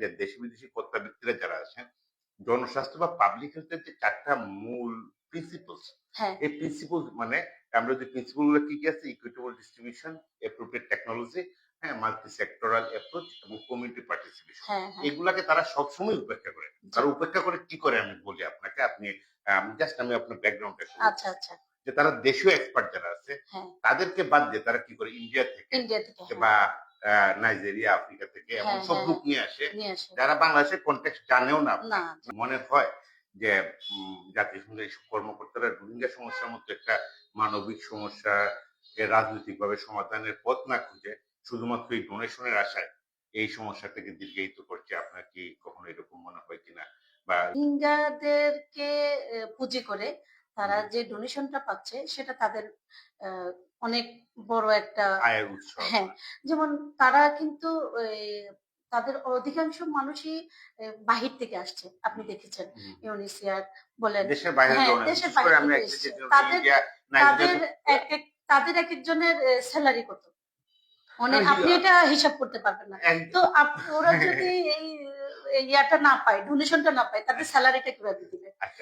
যে দেশি বিদেশি কর্তা যারা আছেন জনস্বাস্থ্য বা পাবলিক হেলথের যে চারটা মূল প্রিন্সিপলস হ্যাঁ। এই প্রিন্সিপল মানে আমরা যে প্রিন্সিপলগুলো কি কি আছে ইকুইটেবল ডিস্ট্রিবিউশন অ্যাপ্রোপ্রিয়েট টেকনোলজি হ্যাঁ মাল্টি সেক্টরাল অ্যাপ্রোচ এবং কমিউনিটি পার্টিসিপেশন হ্যাঁ হ্যাঁ। এগুলাকে তারা সবসময় উপেক্ষা করে। তারা উপেক্ষা করে কি করে আমি বলি আপনাকে? আপনি জাস্ট আমি আপনার ব্যাকগ্রাউন্ডটা আচ্ছা আচ্ছা। যে তারা দেশীয় এক্সপার্ট যারা আছে তাদেরকে বাদ দিয়ে তারা কি করে? ইন্ডিয়া থেকে ইন্ডিয়া থেকে বা নাইজেরিয়া আফ্রিকা থেকে এমন হ্যাঁ, সব হ্যাঁ, নিয়ে আসে। যারা বাংলাদেশের জানেও না মনে হয় যে জাতিসংঘের কর্মকর্তারা রোহিঙ্গা সমস্যার মতো একটা মানবিক সমস্যা রাজনৈতিক ভাবে সমাধানের পথ না খুঁজে শুধুমাত্র এই ডোনেশনের আশায় এই সমস্যাটাকে দীর্ঘায়িত করছে। আপনার কি কখনো এরকম মনে হয় কিনা? বা রোহিঙ্গাদেরকে পুঁজি করে তারা যে ডোনেশনটা পাচ্ছে সেটা তাদের অনেক বড় একটা হ্যাঁ যেমন তারা কিন্তু তাদের অধিকাংশ মানুষই বাহির থেকে আসছে আপনি দেখেছেন ইউনিসিয়ার বলেন দেশের বাইরে হ্যাঁ, দেশের বাইরে তাদের- এক এক তাদের এক একজনের স্যালারি কত? মানে আপনি এটা হিসাব করতে পারবেন না। তো ওরা যদি এই ইয়াটা না পায় ডোনেশনটা না পায় তাদের স্যালারিটা কীভাবে দিবে? আচ্ছা।